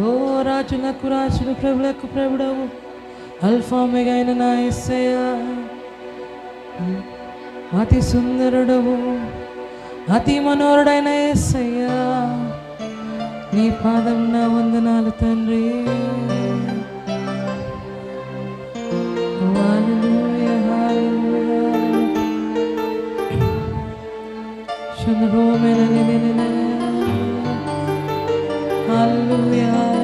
ఓ రాజులకు రాజులు ప్రభులకు ప్రభుడవు. అల్ఫామెగైన నా ఎస్సయ అతి సుందరుడవు అతి మనోరుడైన ఎస్సయ్య నీ పాదం నా వందనాలు తండ్రి. చంద్రోమైన 不。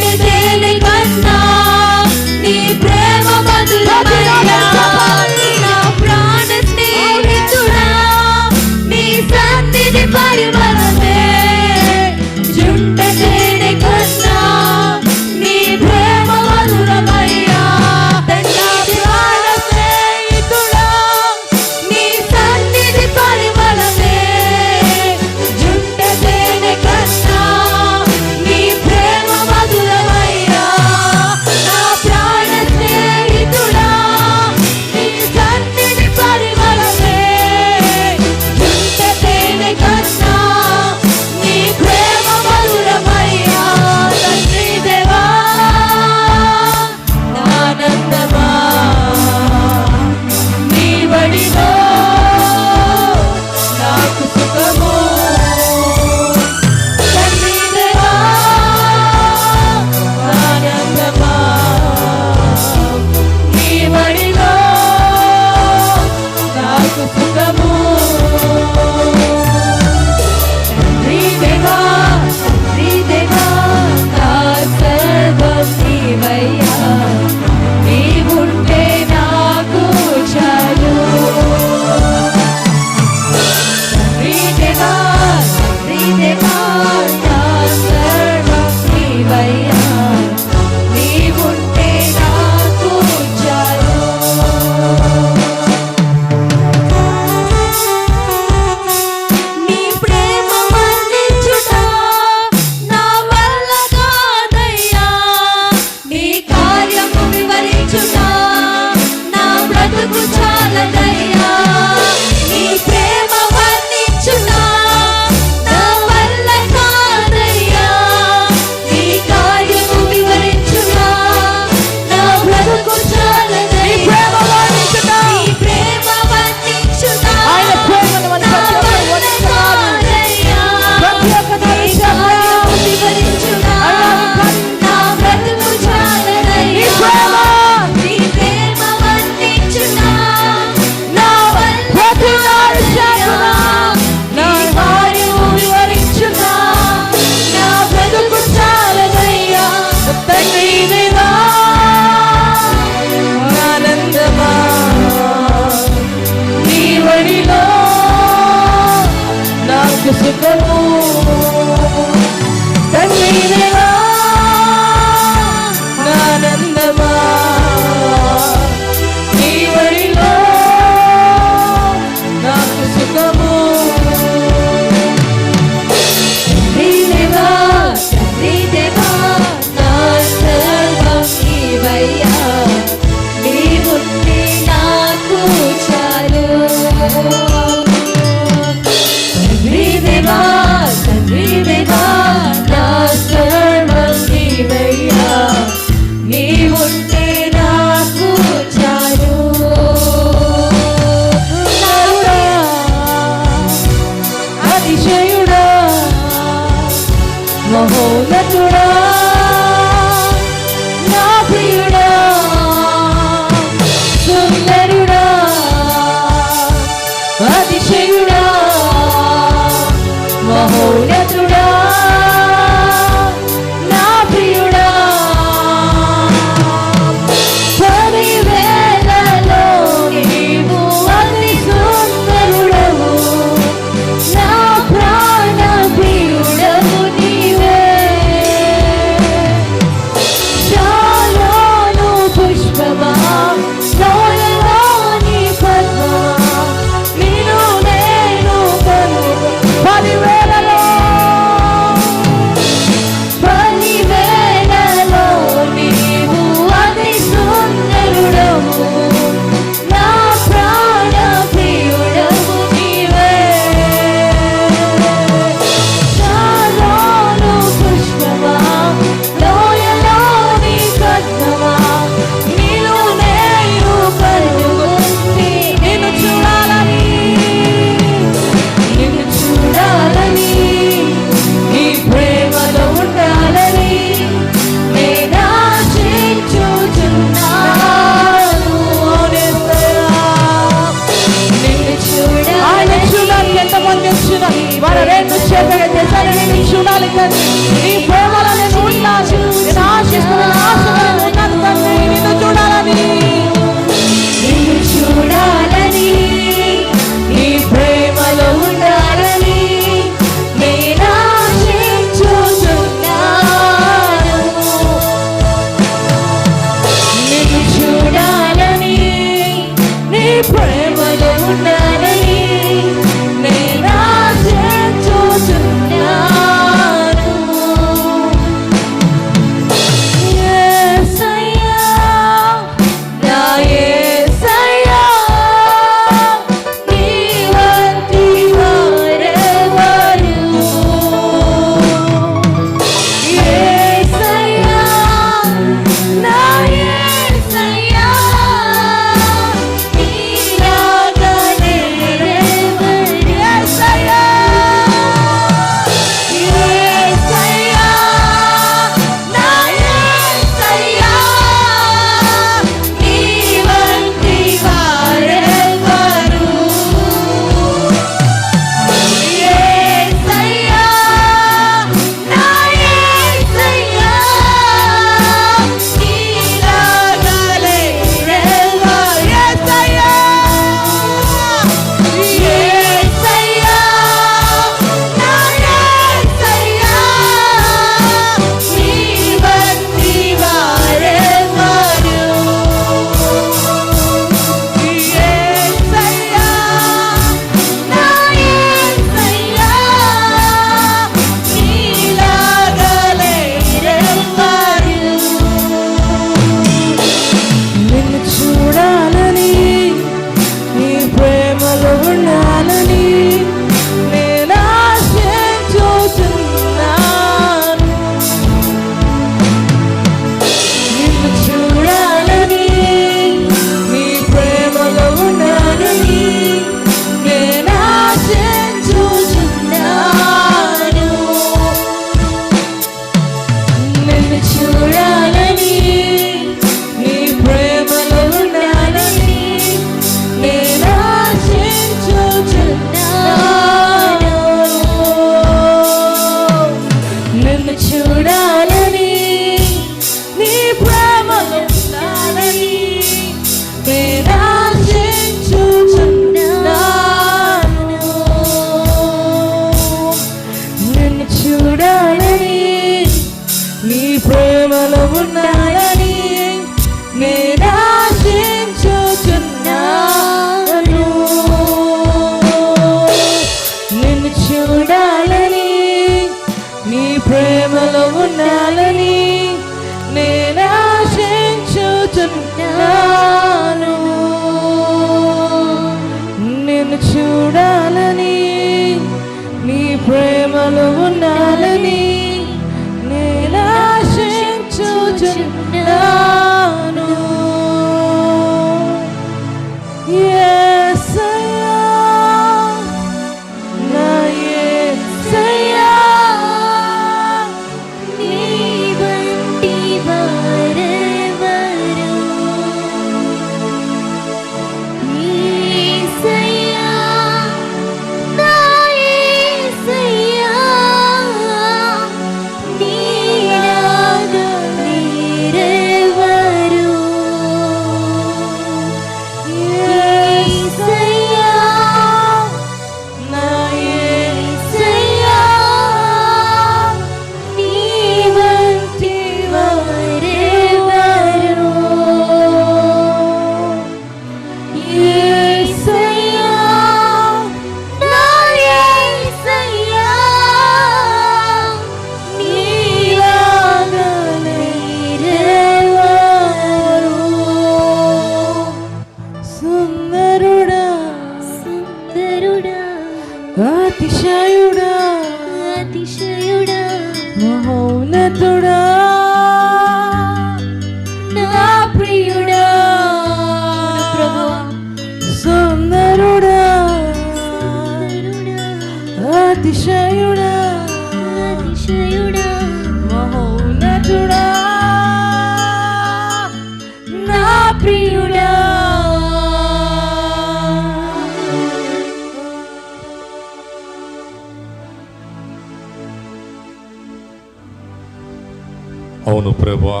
అవును ప్రభా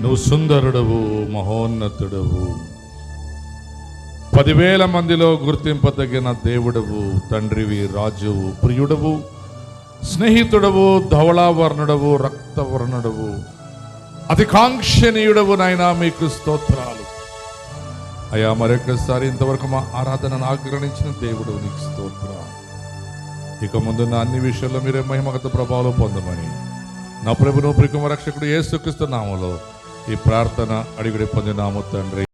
నువ్వు సుందరుడవు మహోన్నతుడవు. పదివేల మందిలో గుర్తింపదగిన దేవుడవు తండ్రివి రాజువు ప్రియుడవు స్నేహితుడవు ధవళావర్ణుడవు రక్తవర్ణుడవు అతి కాంక్షణీయుడవు నాయనా మీకు స్తోత్రాలు. అయా మరొకసారి ఇంతవరకు మా ఆరాధనను ఆగ్రహించిన దేవుడు నీకు స్తోత్రాలు ఇక ముందున్న అన్ని విషయాల్లో మీరే మహిమగత ప్రభావం పొందమని నా ప్రభును ప్రికుమ రక్షకుడు ఏ నామములో ఈ ప్రార్థన అడిగిడి పొందినాము తండ్రి.